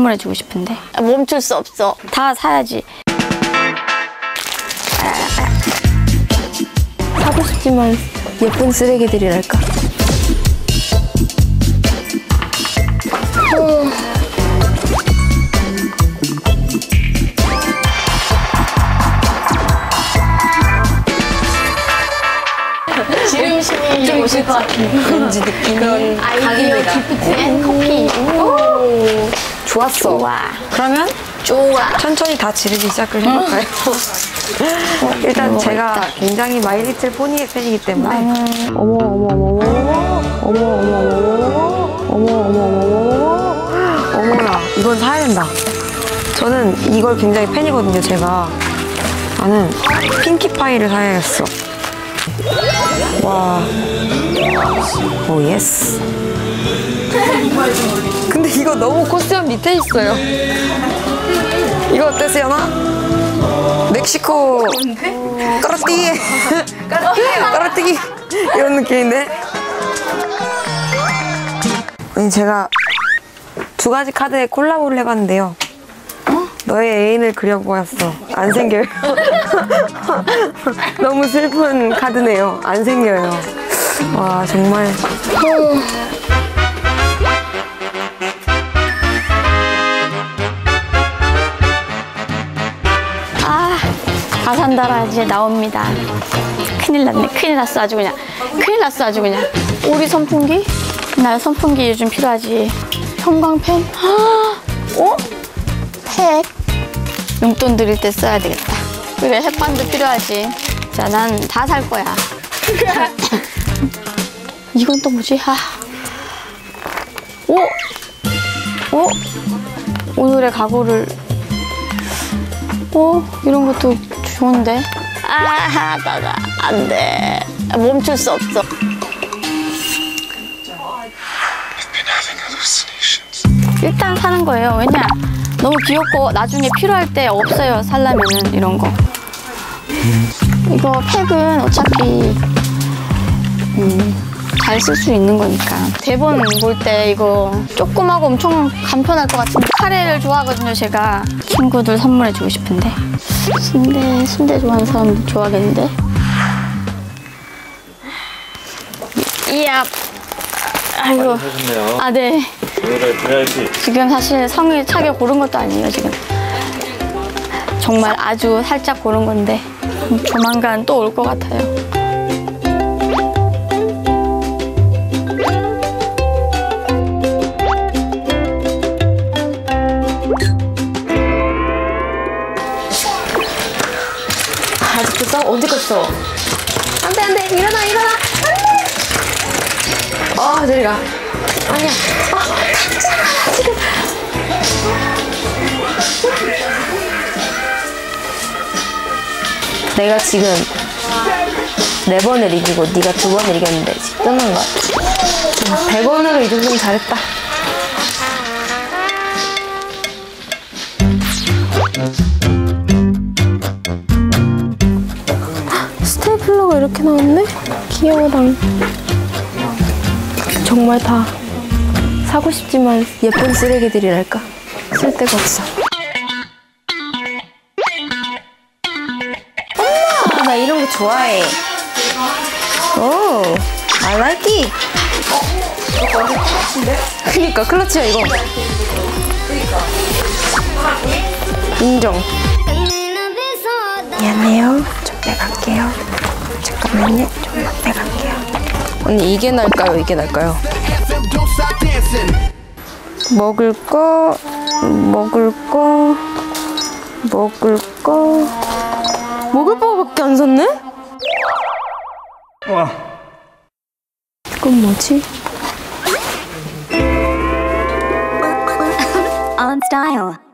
선물해주고 싶은데 멈출 수 없어. 다 사야지. 사고 싶지만 예쁜 쓰레기들이랄까. 지름신이 좀 있을 것 같은 왠지 느낌이 그런 아이디어 기프트 앤 커피. 좋았어. 좋아. 그러면 좋아. 천천히 다 지르기 시작을 해볼까요? 일단 제가 굉장히 마이리틀 포니의 팬이기 때문에 어머 어머 어머 어머 어머 어머 어머 어머 어머 어머 어머 어머나 이건 사야 된다. 저는 이걸 굉장히 팬이거든요. 제가 나는 핑키파이를 사야겠어. 와, 오 예스. 근데 이거 너무 코스염 밑에 있어요. 이거 어땠어요, 나? 멕시코 까르띠에 까르띠기 이런 느낌인데? 아니 제가 두 가지 카드에 콜라보를 해봤는데요 너의 애인을 그려보았어 안 생겨요 너무 슬픈 카드네요 안 생겨요 와 정말 아, 가산다라 이제 나옵니다. 큰일 났네. 큰일 났어 아주 그냥. 큰일 났어 아주 그냥. 우리 선풍기? 나 선풍기 요즘 필요하지. 형광펜? 어? 팩? 용돈 드릴 때 써야 되겠다. 그래, 햇반도 필요하지. 자, 난 다 살 거야. 이건 또 뭐지? 아. 오! 오! 오늘의 각오를 어, 이런 것도 좋은데. 아, 나가 안 돼. 멈출 수 없어. 일단 사는 거예요. 왜냐? 너무 귀엽고 나중에 필요할 때 없어요. 살려면은 이런 거. 이거 팩은 어차피 음, 잘 쓸 수 있는 거니까. 대본 볼 때 이거 조그마고 엄청 간편할 것 같은데 카레를 좋아하거든요, 제가. 친구들 선물해주고 싶은데. 순대, 순대 좋아하는 사람 좋아하겠는데? 이야. 아이고. 하셨네요. 아, 네. 지금 사실 성을 차게 고른 것도 아니에요, 지금. 정말 아주 살짝 고른 건데. 조만간 또 올 것 같아요. 아직도 싸 어디 갔어? 안 돼 안 돼 일어나 일어나 안 돼 아 저리 가 아니야 아 지금 내가 지금 네 번을 이기고 네가 두 번을 이겼는데 지금 끝난 거 같아 100원으로 이 정도면 잘했다. 스테이플러가 이렇게 나왔네? 귀여워랑 정말 다 사고 싶지만 예쁜 쓰레기들이랄까 쓸 데가 없어 엄마 나 이런 거 좋아해 오 I like it 그니까 클러치야 이거 인정 미안해요. 좀 빼갈게요. 잠깐만요. 좀만 빼갈게요. 언니 이게 날까요? 이게 날까요? 먹을 거, 먹을 거, 먹을 거. 먹을 거밖에 안 샀네? 와. 이건 뭐지? on style.